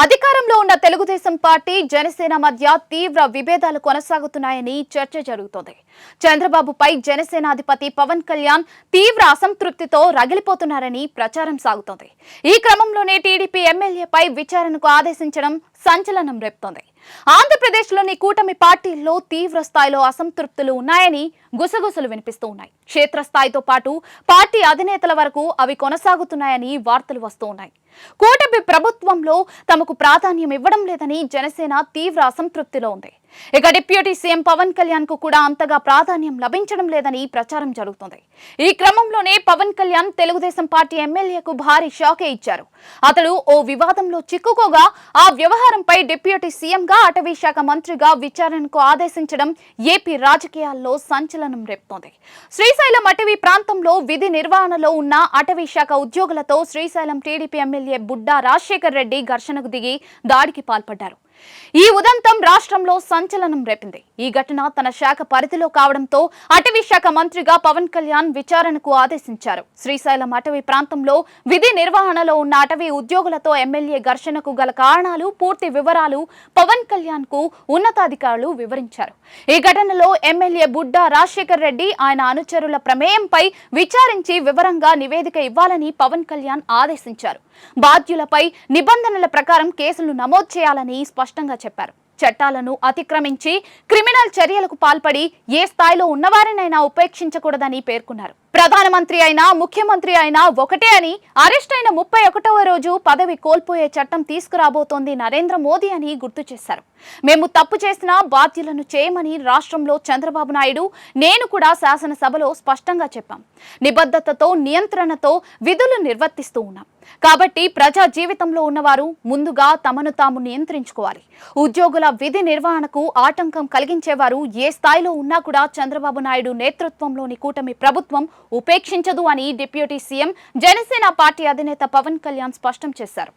అధికారంలో ఉన్న తెలుగుదేశం పార్టీ జనసేన మధ్య తీవ్ర విభేదాలు కొనసాగుతున్నాయని చర్చ జరుగుతోంది. చంద్రబాబుపై జనసేన అధిపతి పవన్ కళ్యాణ్ తీవ్ర అసంతృప్తితో రగిలిపోతున్నారని ప్రచారం సాగుతోంది. ఈ క్రమంలోనే టీడీపీ ఎమ్మెల్యేపై విచారణకు ఆదేశించడం సంచలనం రేపుతోంది. ఆంధ్రప్రదేశ్లోని కూటమి పార్టీల్లో తీవ్ర స్థాయిలో అసంతృప్తులు ఉన్నాయని గుసగుసలు వినిపిస్తూ ఉన్నాయి. క్షేత్రస్థాయితో పాటు పార్టీ అధినేతల వరకు అవి కొనసాగుతున్నాయని వార్తలు వస్తూ ఉన్నాయి. కూటమి ప్రభుత్వంలో తమకు ప్రాధాన్యం ఇవ్వడం లేదని జనసేన తీవ్ర అసంతృప్తిలో ఉంది. ఇక డిప్యూటీ సీఎం పవన్ కళ్యాణ్కు కూడా అంతగా ప్రాధాన్యం లభించడం లేదని ప్రచారం జరుగుతుంది. ఈ క్రమంలోనే పవన్ కళ్యాణ్ తెలుగుదేశం పార్టీ ఎమ్మెల్యేకు భారీ షాకే ఇచ్చారు. అతడు ఓ వివాదంలో చిక్కుకోగా ఆ వ్యవహారంపై డిప్యూటీ సీఎంగా అటవీ శాఖ మంత్రిగా విచారణకు ఆదేశించడం ఏపీ రాజకీయాల్లో సంచలనం రేపుతోంది. శ్రీశైలం అటవీ ప్రాంతంలో విధి నిర్వహణలో ఉన్న అటవీ శాఖ ఉద్యోగులతో శ్రీశైలం టీడీపీ ఎమ్మెల్యే బుడ్డా రాజశేఖర్ రెడ్డి ఘర్షణకు దిగి దాడికి పాల్పడ్డారు. ఈ ఉదంతం రాష్ట్రంలో సంచలనం రేపింది. ఈ ఘటన తన శాఖ పరిధిలో కావడంతో అటవీ శాఖ మంత్రిగా పవన్ కళ్యాణ్ విచారణకు ఆదేశించారు. శ్రీశైలం అటవీ ప్రాంతంలో విధి నిర్వహణలో ఉన్న అటవీ ఉద్యోగులతో ఎమ్మెల్యే ఘర్షణకు గల కారణాలు పూర్తి వివరాలు పవన్ కళ్యాణ్కు ఉన్నతాధికారులు వివరించారు. ఈ ఘటనలో ఎమ్మెల్యే బుడ్డా రాజశేఖర్ రెడ్డి ఆయన అనుచరుల ప్రమేయంపై విచారించి వివరంగా నివేదిక ఇవ్వాలని పవన్ కళ్యాణ్ ఆదేశించారు. బాధ్యులపై నిబంధనల ప్రకారం కేసులు నమోదు చేయాలని స్పష్టంగా చెప్పారు. చట్టాలను అతిక్రమించి క్రిమినల్ చర్యలకు పాల్పడి ఏ స్థాయిలో ఉన్నవారినైనా ఉపేక్షించకూడదని పేర్కొన్నారు. ప్రధానమంత్రి అయినా ముఖ్యమంత్రి అయినా ఒకటే అని అరెస్ట్ అయిన ముప్పై ఒకటవ రోజు పదవి కోల్పోయే చట్టం తీసుకురాబోతోంది నరేంద్ర మోదీ అని గుర్తు చేశారు. మేము తప్పు చేసినా బాధ్యులను చేయమని రాష్ట్రంలో చంద్రబాబు నాయుడు నేను కూడా శాసనసభలో స్పష్టంగా చెప్పాం. నిబద్ధతతో నియంత్రణతో విధులు నిర్వర్తిస్తూ ఉన్నాం. కాబట్టి ప్రజా జీవితంలో ఉన్నవారు ముందుగా తమను తాము నియంత్రించుకోవాలి. ఉద్యోగుల విధి నిర్వహణకు ఆటంకం కలిగించేవారు ఏ స్థాయిలో ఉన్నా కూడా చంద్రబాబు నాయుడు నేతృత్వంలోని కూటమి ప్రభుత్వం ఉపేక్షించదు అని డిప్యూటీ సీఎం జనసేన పార్టీ అధినేత పవన్ కళ్యాణ్ స్పష్టం చేశారు.